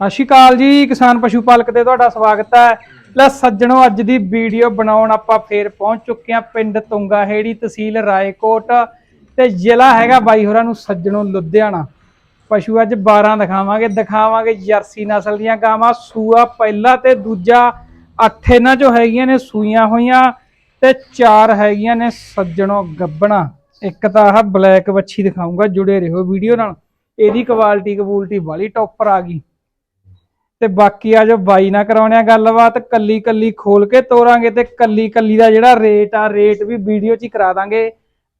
ਸਤਿ ਸ਼੍ਰੀ ਅਕਾਲ ਜੀ, ਕਿਸਾਨ ਪਸ਼ੂ ਪਾਲਕ ਤੇ ਤੁਹਾਡਾ ਸਵਾਗਤ ਹੈ। ਲੈ ਸੱਜਣੋ, ਅੱਜ ਦੀ ਵੀਡੀਓ ਬਣਾਉਣ ਆਪਾਂ ਫੇਰ ਪਹੁੰਚ ਚੁੱਕੇ ਹਾਂ ਪਿੰਡ ਤੁੰਗਾ ਤਹਿਸੀਲ ਰਾਏਕੋਟ ਤੇ ਜ਼ਿਲ੍ਹਾ ਹੈਗਾ ਬਾਈ ਹੋਰਾਂ ਨੂੰ ਸੱਜਣੋ, ਲੁਧਿਆਣਾ। ਪਸ਼ੂ ਅੱਜ 12 ਦਿਖਾਵਾਂਗੇ ਦਿਖਾਵਾਂਗੇ ਜਰਸੀ ਨਸਲ ਦੀਆਂ ਗਾਵਾਂ, ਸੂਆ ਪਹਿਲਾ ਤੇ ਦੂਜਾ ਅੱਠ ਇਹਨਾਂ ਚੋਂ ਹੈਗੀਆਂ ਨੇ, ਸੂਈਆਂ ਹੋਈਆਂ ਤੇ ਚਾਰ ਹੈਗੀਆਂ ਨੇ ਸੱਜਣੋ ਗੱਬਣਾ। ਇੱਕ ਤਾਂ ਆਹ ਬਲੈਕ ਵੱਛੀ ਦਿਖਾਉਂਗਾ ਜੁੜੇ ਰਹੋ ਵੀਡੀਓ ਨਾਲ। ਇਹਦੀ ਕੁਆਲਿਟੀ ਕਬੂਲਟੀ ਵਾਲੀ ਟੌਪਰ ਆ ਗਈ। ਤੇ ਬਾਕੀ ਆ ਜੋ ਬਾਈ ਨਾ ਕਰਾਉਣਿਆ ਗੱਲਬਾਤ ਕੱਲੀ ਕੱਲੀ ਖੋਲ ਕੇ ਤੋਰਾਂਗੇ ਤੇ ਕੱਲੀ ਕੱਲੀ ਦਾ ਜਿਹੜਾ ਰੇਟ ਆ ਰੇਟ ਵੀ ਵੀਡੀਓ 'ਚ ਹੀ ਕਰਾ ਦਾਂਗੇ।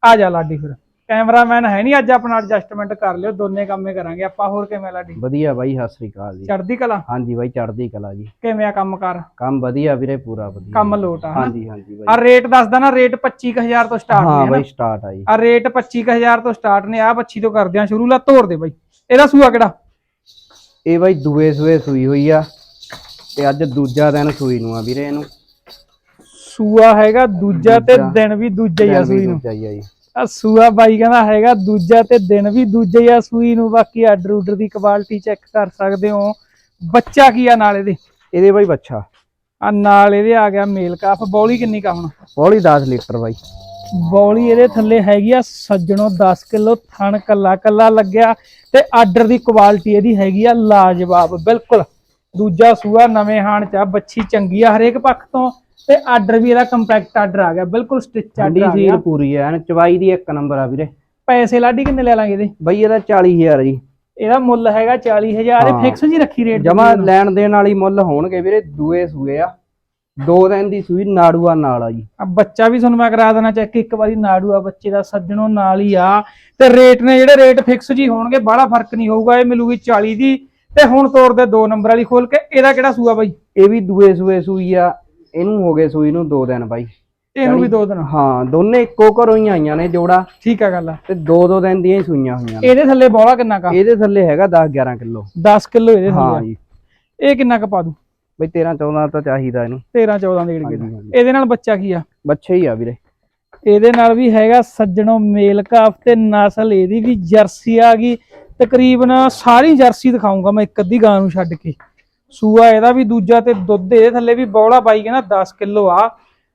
ਆ ਜਾ ਲਾਡੀ ਫਿਰ। ਕੈਮਰਾਮੈਨ ਹੈ ਨਹੀਂ ਅੱਜ ਆਪਣਾ ਐਡਜਸਟਮੈਂਟ ਕਰ ਲਿਓ ਦੋਨੇ ਕੰਮੇ ਕਰਾਂਗੇ। ਆਪਾਂ ਹੋਰ ਕਿਵੇਂ ਲਾਡੀ? ਵਧੀਆ ਬਾਈ ਸਤਿ ਸ੍ਰੀ ਅਕਾਲ ਜੀ। ਚੜਦੀ ਕਲਾ? ਹਾਂਜੀ ਬਾਈ ਚੜ੍ਹਦੀ ਕਲਾ ਜੀ। ਕਿਵੇਂ ਆ ਕੰਮ ਕਰ? ਕੰਮ ਵਧੀਆ ਵੀਰੇ ਪੂਰਾ ਵਧੀਆ। ਕੰਮ ਲੋਟ ਆ? ਹਾਂਜੀ ਹਾਂਜੀ ਆ ਬਾਈ ਰੇਟ ਦੱਸਦਾ ਨਾ ਰੇਟ 25000 ਤੋਂ ਸਟਾਰਟ ਹਾਂ ਨੇ ਬਾਈ ਨਾ ਸਟਾਰਟ ਆ ਜੀ। ਆ ਰੇਟ 25000 ਤੋਂ ਸਟਾਰਟ ਨੇ ਆ ਬੱਚੀ ਤੋਂ ਕਰਦੇ ਆ ਸ਼ੁਰੂ ਲਾ ਤੋੜ ਦੇ ਬਾਈ। ਇਹਦਾ ਸੂਆ ਕਿਹੜਾ? ਇਹ ਬਾਈ ਦੂਏ ਸੂਏ ਸੂਈ ਹੋਈ ਆ ਤੇ ਅੱਜ ਦੂਜਾ ਦਿਨ ਸੂਈ ਨੂੰ ਆ ਵੀਰੇ ਇਹਨੂੰ। ਸੂਆ ਹੈਗਾ ਦੂਜਾ ਤੇ ਦੂਜਾ। ਦਿਨ ਵੀ ਦੂਜਾ ਹੀ ਆ ਸੂਈ ਨੂੰ। ਦੂਜਾ ਹੀ ਆ ਜੀ। ਆ ਸੂਆ ਬਾਈ ਕਹਿੰਦਾ ਹੈਗਾ ਦੂਜਾ ਤੇ ਦਿਨ ਵੀ ਦੂਜੇ ਹੀ ਆ ਸੂਈ ਨੂੰ ਬਾਕੀ ਆਰਡਰ ਉਡਰ ਦੀ ਕੁਆਲਿਟੀ ਚੈੱਕ ਕਰ ਸਕਦੇ ਹੋ। ਬੱਚਾ ਕੀ ਆ ਨਾਲ ਇਹਦੇ? ਇਹਦੇ ਬਾਈ ਬੱਚਾ। ਆ ਨਾਲ ਇਹਦੇ ਆ ਗਿਆ ਮੇਲ ਕਾਫ ਬੌਲੀ ਕਿੰਨੀ ਕਾ ਹੁਣ? ਹੌਲੀ 10 ਲੀਟਰ ਬਾਈ। ਬੌਲੀ ਇਹਦੇ ਥੱਲੇ ਹੈਗੀ ਆ ਸੱਜਣੋ 10 ਕਿਲੋ ਥਣ ਕੱਲਾ ਕੱਲਾ ਲੱਗਿਆ ਤੇ ਆਰਡਰ ਦੀ ਕੁਆਲਿਟੀ ਇਹਦੀ ਹੈਗੀ ਆ ਲਾਜਵਾਬ ਬਿਲਕੁਲ। ਦੂਜਾ ਸੂਆ ਨਵੇਂ ਹਾਣ ਚ ਆ ਬੱਚੀ ਚੰਗੀ ਆ ਹਰੇਕ ਪੱਖ ਤੋਂ ਤੇ ਆਰਡਰ ਵੀ ਇਹਦਾ ਕੰਪੈਕਟ ਆਰਡਰ ਆ ਗਿਆ ਬਿਲਕੁਲ ਸਟਿਚ ਆਰਡਰ ਆ ਗਿਆ। ਪੂਰੀ ਆ ਐਨ ਚਵਾਈ ਦੀ ਇੱਕ ਨੰਬਰ ਆ ਵੀਰੇ। ਪੈਸੇ ਲਾਡੀ ਕਿੰਨੇ ਲੈ ਲਾਂਗੇ ਇਹਦੇ? ਬਾਈ ਇਹਦਾ 40000 ਜੀ। ਇਹਦਾ ਮੁੱਲ ਹੈਗਾ 40000 ਇਹ। ਫਿਕਸ ਜੀ ਰੱਖੀ ਰੇਟ ਜਮਾ ਲੈਣ ਦੇਣ ਵਾਲੀ ਮੁੱਲ ਹੋਣਗੇ ਵੀਰੇ ਦੂਏ ਸੂਏ ਆ। ਦੋ ਦਿਨ ਦੀ ਸੂਈ ਨਾੜੂਆ ਨਾਲ ਆ ਜੀ। ਆ ਬੱਚਾ ਵੀ ਤੁਹਾਨੂੰ ਮੈਂ ਕਰਾ ਦੇਣਾ ਚੈੱਕ ਇੱਕ ਵਾਰੀ ਨਾੜੂ ਆ ਬੱਚੇ ਦਾ ਸੱਜਣੋਂ ਨਾਲ ਹੀ ਆ। ਤੇ ਰੇਟ ਨੇ ਜਿਹੜੇ ਰੇਟ ਫਿਕਸ ਜੀ ਹੋਣਗੇ ਬੜਾ ਫ਼ਰਕ ਨਹੀਂ ਹੋਊਗਾ ਇਹ ਮਿਲੂਗੀ 40 ਦੀ। ਤੇ ਹੁਣ ਤੋਰ ਦੇ ਦੋ ਨੰਬਰ ਵਾਲੀ ਖੋਲ ਕੇ ਇਹਦਾ ਕਿਹੜਾ ਸੂਆ ਬਾਈ? ਇਹ ਵੀ ਦੂਏ ਸੂਏ ਸੂਈ ਆ ਇਹਨੂੰ ਹੋ ਗਏ ਸੂਈ ਨੂੰ ਦੋ ਦਿਨ ਬਾਈ। ਇਹਨੂੰ ਵੀ ਦੋ ਦਿਨ। ਹਾਂ ਦੋਨੇ ਇੱਕੋ ਘਰੋਂ ਹੀ ਆਈਆਂ ਨੇ ਜੋੜਾ। ਠੀਕ ਆ ਗੱਲ ਤੇ ਦੋ ਦੋ ਦਿਨ ਦੀਆਂ ਹੀ ਸੂਈਆਂ ਹੋਈਆਂ ਇਹਦੇ ਥੱਲੇ ਬੋਲਾ ਕਿੰਨਾ ਕਾ ਇਹਦੇ ਥੱਲੇ ਹੈਗਾ 10 11 ਕਿਲੋ। 10 ਕਿਲੋ ਇਹਦੇ ਹਾਂ ਥੱਲੇ ਜੀ। ਇਹ ਕਿੰਨਾ ਕ ਪਾ ਦੂ? ਬਈ 13 14 ਤਾਂ ਚਾਹੀਦਾ ਇਹਨੂੰ। 13 14 ਦੇ ਏੜ ਹਾਂਜੀ, ਹਾਂਜੀ। ਇਹਦੇ ਨਾਲ ਬੱਚਾ ਕੀ ਆ? ਬੱਚੇ ਹੀ ਆ ਵੀਰੇ। ਇਹਦੇ ਨਾਲ ਵੀ ਹੈਗਾ ਸੱਜਣੋਂ ਮੇਲ ਕਾਫ ਤੇ ਨਸਲ ਇਹਦੀ ਵੀ ਜਰਸੀ ਆ ਗਈ। ਤਕਰੀਬਨ ਸਾਰੀ ਜਰਸੀ ਦਿਖਾਉਂਗਾ ਮੈਂ ਇੱਕ ਅੱਧੀ ਗਾਂ ਨੂੰ ਛੱਡ ਕੇ। ਸੂਆ ਇਹਦਾ ਵੀ ਦੂਜਾ ਤੇ ਦੁੱਧ ਇਹਦੇ ਥੱਲੇ ਵੀ ਬੌਲਾ ਬਾਈ ਕਹਿੰਦਾ 10 ਕਿਲੋ ਆ।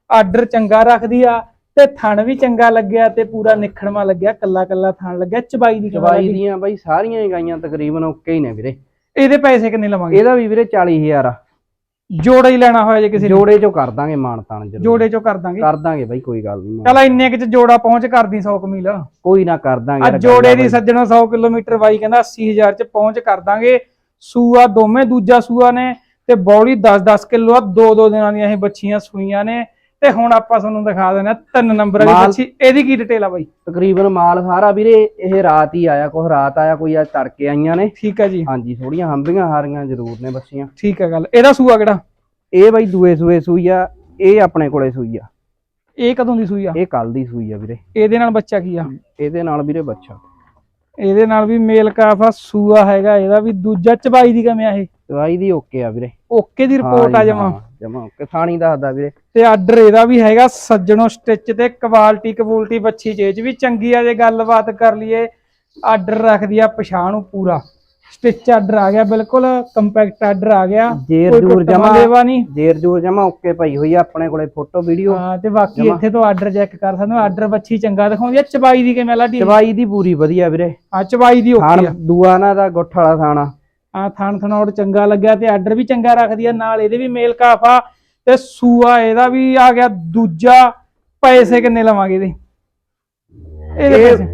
ਆਰਡਰ ਚੰਗਾ ਰੱਖਦੀ ਆ ਤੇ ਥਣ ਵੀ ਚੰਗਾ ਲੱਗਿਆ ਤੇ ਪੂਰਾ ਨਿਖੜਮਾ ਲੱਗਿਆ ਕੱਲਾ ਕੱਲਾ ਥਣ ਲੱਗਿਆ ਚਬਾਈ ਦੀ ਚਵਾਈ ਚਬਾਈ ਦੀਆਂ ਬਾਈ ਸਾਰੀਆਂ ਹੀ ਗਾਈਆਂ ਤਕਰੀਬਨ ਓਕੇ ਹੀ ਨੇ ਵੀਰੇ। ਇਹਦੇ ਪੈਸੇ ਕਿੰਨੇ ਲਵਾਂਗੇ? ਇਹਦਾ ਵੀ ਵੀਰੇ 40000 ਆ। ਜੋੜਾ ਹੀ ਲੈਣਾ ਹੋਇਆ ਜੇ ਕਿਸੇ ਨੇ। ਜੋੜੇ ਚੋਂ ਕਰ ਦਾਂਗੇ ਮਾਨ ਤਾਨ ਜ਼ਰੂਰ। ਜੋੜੇ ਚੋਂ ਕਰ ਦਾਂਗੇ। ਕਰ ਦਾਂਗੇ ਬਾਈ ਕੋਈ ਗੱਲ ਨਹੀਂ ਚਲ ਇੰਨੇ ਕਿ ਚ ਜੋੜਾ ਪਹੁੰਚ ਕਰਦੀ 100 ਕਮੀਲ ਕੋਈ ਨਾ ਕਰ ਦਾਂਗੇ ਆ ਯਾਰ ਜੋੜੇ ਦੀ। ਸੱਜਣੋ 100 ਕਿਲੋਮੀਟਰ ਬਾਈ ਕਹਿੰਦਾ 80000 ਚ ਪਹੁੰਚ ਕਰ ਦਾਂਗੇ। ਸੂਆ ਦੋਵੇਂ ਦੂਜਾ ਸੂਆ ਨੇ ਤੇ ਬੌਲੀ 10-10 ਕਿਲੋ ਆ। ਦੋ ਦੋ ਦਿਨਾਂ ਦੀਆਂ ਇਹ ਬੱਚੀਆਂ ਸੂਈਆਂ ਨੇ। ਤੇ ਹੁਣ ਆਪਾਂ ਤੁਹਾਨੂੰ ਦਿਖਾ ਦੇਣਾ ਤਿੰਨ ਨੰਬਰ ਵਾਲੀ ਬੱਚੀ ਇਹਦੀ ਕੀ ਡਿਟੇਲ ਆ ਬਾਈ? ਤਕਰੀਬਨ ਮਾਲ ਸਾਰਾ ਵੀਰੇ ਇਹ ਰਾਤ ਹੀ ਆਇਆ ਕੁਝ ਰਾਤ ਆਇਆ ਕੋਈ ਅੱਜ ਤੜਕੇ ਆਈਆਂ ਨੇ। ਠੀਕ ਆ ਜੀ। ਹਾਂਜੀ ਥੋੜੀਆਂ ਹੰਬੀਆਂ ਹਾਰੀਆਂ ਜ਼ਰੂਰ ਨੇ ਬੱਚੀਆਂ ਠੀਕ ਆ ਗੱਲ। ਇਹਦਾ ਸੂਆ ਕਿਹੜਾ? ਇਹ ਬਾਈ ਦੂਏ ਸੂਏ ਸੂਈ ਆ ਇਹ ਆਪਣੇ ਕੋਲੇ ਸੂਈ ਆ। ਇਹ ਕਦੋਂ ਦੀ ਸੂਈ ਆ? ਇਹ ਕੱਲ ਦੀ ਸੂਈ ਆ ਵੀਰੇ। ਇਹਦੇ ਨਾਲ ਬੱਚਾ ਕੀ ਆ? ਇਹਦੇ ਨਾਲ ਵੀਰੇ ਬੱਚਾ। ਇਹਦੇ ਨਾਲ ਵੀ ਮੇਲ ਕਾਫ ਆ ਸੂਆ ਹੈਗਾ ਇਹਦਾ ਵੀ। ਦੂਜਾ ਚਬਾਈ ਦੀ ਕਿਵੇਂ ਆ ਇਹ? ਦਵਾਈ ਦੀ ਓਕੇ ਆ ਵੀਰੇ। ਓਕੇ ਦੀ ਰਿਪੋਰਟ ਆ ਜਮਾ। ਜਮਾ ਥਾਣੀ ਦੱਸਦਾ ਵੀਰੇ। ਤੇ ਆਰਡਰ ਇਹਦਾ ਵੀ ਹੈਗਾ ਸੱਜਣੋ ਸਟਿਚ ਤੇ ਕੁਆਲਿਟੀ ਕਬੂਲਟੀ ਬੱਚੀ ਚੇਜ ਵੀ ਚੰਗੀ ਆ ਜੇ ਗੱਲਬਾਤ ਕਰ ਲਈਏ ਆਰਡਰ ਰੱਖਦੀ ਆ ਪਛਾਣ ਪੂਰਾ। ਸਟਿਚ ਆਰਡਰ ਆ ਗਿਆ ਬਿਲਕੁਲ ਕੰਪੈਕਟ ਆਰਡਰ ਆ ਗਿਆ। ਜੇਰ ਜੂਰ ਜਮਾ ਦੇਵਾ ਨਹੀਂ। ਜੇਰ ਜੂਰ ਜਮਾ ਓਕੇ ਪਈ ਹੋਈ ਆ ਆਪਣੇ ਕੋਲੇ ਫੋਟੋ ਵੀਡੀਓ। ਹਾਂ ਤੇ ਬਾਕੀ। ਇੱਥੇ ਤੋਂ ਆਰਡਰ ਚੈੱਕ ਕਰ ਸਕਦੇ ਹੋ ਆਰਡਰ ਬੱਚੀ ਚੰਗਾ ਦਿਖਾਉਂਦੀ ਆ। ਚਬਾਈ ਦੀ ਕਿਵੇਂ ਲਾਡੀ? ਦਵਾਈ ਦੀ ਪੂਰੀ ਵਧੀਆ ਵੀਰੇ। ਆ ਚਬਾਈ ਦੀ ਓਕੇ ਆ। ਦੂਆ ਨਾ ਦਾ ਗੁੱਠ ਵਾਲਾ ਥਾਣਾ ਆ ਥਣ ਥਣੋੜ ਚੰਗਾ ਲੱਗਿਆ ਤੇ ਆਰਡਰ ਵੀ ਚੰਗਾ ਰੱਖਦੀ ਆ ਨਾਲ ਇਹਦੇ ਵੀ ਮੇਲ ਕਾਫਾ ਤੇ ਸੂਆ ਇਹਦਾ ਵੀ ਆ ਗਿਆ ਦੂਜਾ ਪੈਸੇ ਕਿੰਨੇ ਲਵਾਂਗੇ ਇਹਦੇ?